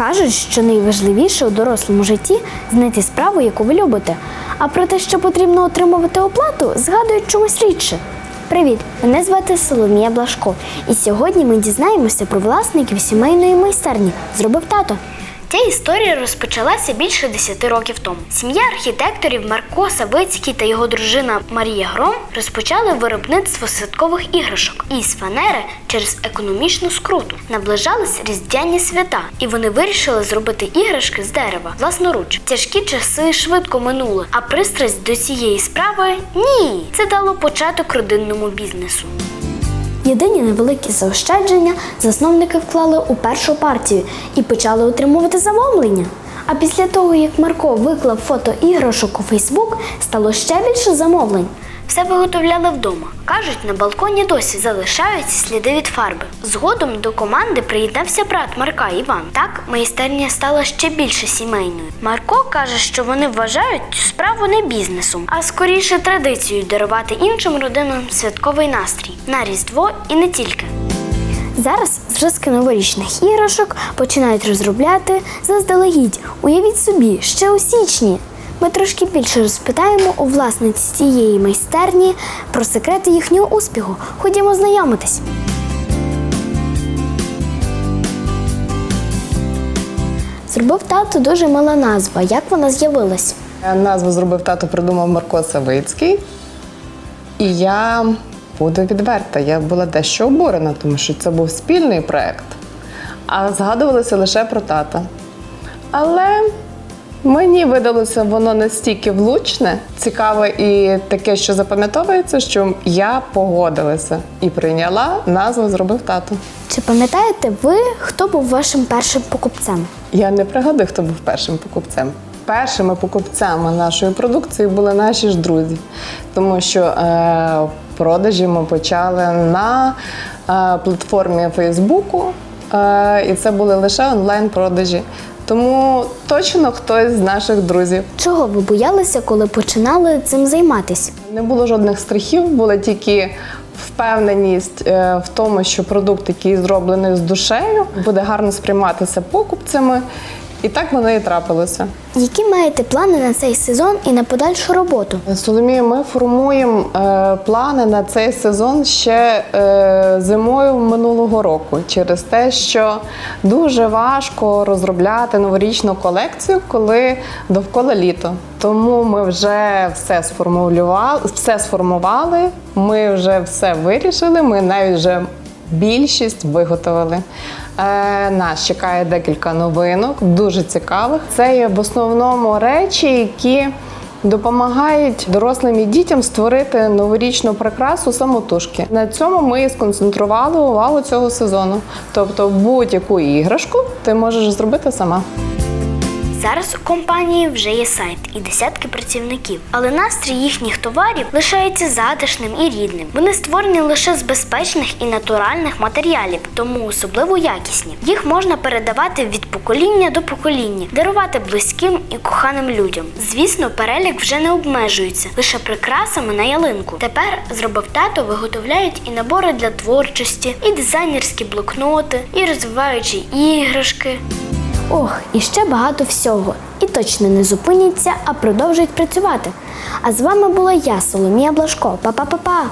Кажуть, що найважливіше у дорослому житті знайти справу, яку ви любите. А про те, що потрібно отримувати оплату, згадують чомусь рідше. Привіт! Мене звати Соломія Блашко, і сьогодні ми дізнаємося про власників сімейної майстерні. Зробив тато. Ця історія розпочалася більше 10 років тому. Сім'я архітекторів Марко Савицький та його дружина Марія Гром розпочали виробництво святкових іграшок із фанери через економічну скруту. Наближались різдвяні свята, і вони вирішили зробити іграшки з дерева власноруч. Тяжкі часи швидко минули, а пристрасть до цієї справи ні. Це дало початок родинному бізнесу. Єдині невеликі заощадження засновники вклали у першу партію і почали отримувати замовлення. А після того, як Марко виклав фото іграшок у Фейсбук, стало ще більше замовлень. Все виготовляли вдома. Кажуть, на балконі досі залишаються сліди від фарби. Згодом до команди приєднався брат Марка Іван. Так майстерня стала ще більше сімейною. Марко каже, що вони вважають цю справу не бізнесом, а скоріше традицією дарувати іншим родинам святковий настрій на Різдво і не тільки. Зараз зразки новорічних іграшок починають розробляти заздалегідь. Уявіть собі, ще у січні. Ми трошки більше розпитаємо у власниці цієї майстерні про секрети їхнього успіху. Ходімо знайомитись. Зробив тато дуже мила назва. Як вона з'явилась? Назву зробив тато, придумав Марко Савицький. І я буду відверта, я була дещо обурена, тому що це був спільний проєкт, а згадувалося лише про тата. Але мені видалося воно настільки влучне, цікаве і таке, що запам'ятовується, що я погодилася і прийняла назву зробив тато. Чи пам'ятаєте ви, хто був вашим першим покупцем? Я не пригадую, хто був першим покупцем. Першими покупцями нашої продукції були наші ж друзі, тому що е, продажі ми почали на е, платформі Фейсбуку, е, і це були лише онлайн-продажі. Тому точно хтось з наших друзів. Чого ви боялися, коли починали цим займатися? Не було жодних страхів, була тільки впевненість е, в тому, що продукт, який зроблений з душею, буде гарно сприйматися покупцями. І так воно і трапилося. Які маєте плани на цей сезон і на подальшу роботу? Соломія, ми формуємо е, плани на цей сезон ще е, зимою минулого року, через те, що дуже важко розробляти новорічну колекцію, коли довкола літо. Тому ми вже все сформулювали, все сформували. Ми вже все вирішили. Ми навіть вже більшість виготовили. Е, нас чекає декілька новинок, дуже цікавих. Це є в основному речі, які допомагають дорослим і дітям створити новорічну прикрасу самотужки. На цьому ми сконцентрували увагу цього сезону. Тобто, будь-яку іграшку ти можеш зробити сама. Зараз у компанії вже є сайт і десятки працівників, але настрій їхніх товарів лишається затишним і рідним. Вони створені лише з безпечних і натуральних матеріалів, тому особливо якісні. Їх можна передавати від покоління до покоління, дарувати близьким і коханим людям. Звісно, перелік вже не обмежується лише прикрасами на ялинку. Тепер зробив тато виготовляють і набори для творчості, і дизайнерські блокноти, і розвиваючі іграшки. Ох, і ще багато всього. І точно не зупиняться, а продовжують працювати. А з вами була я, Соломія Блашко. Па-па-па-па!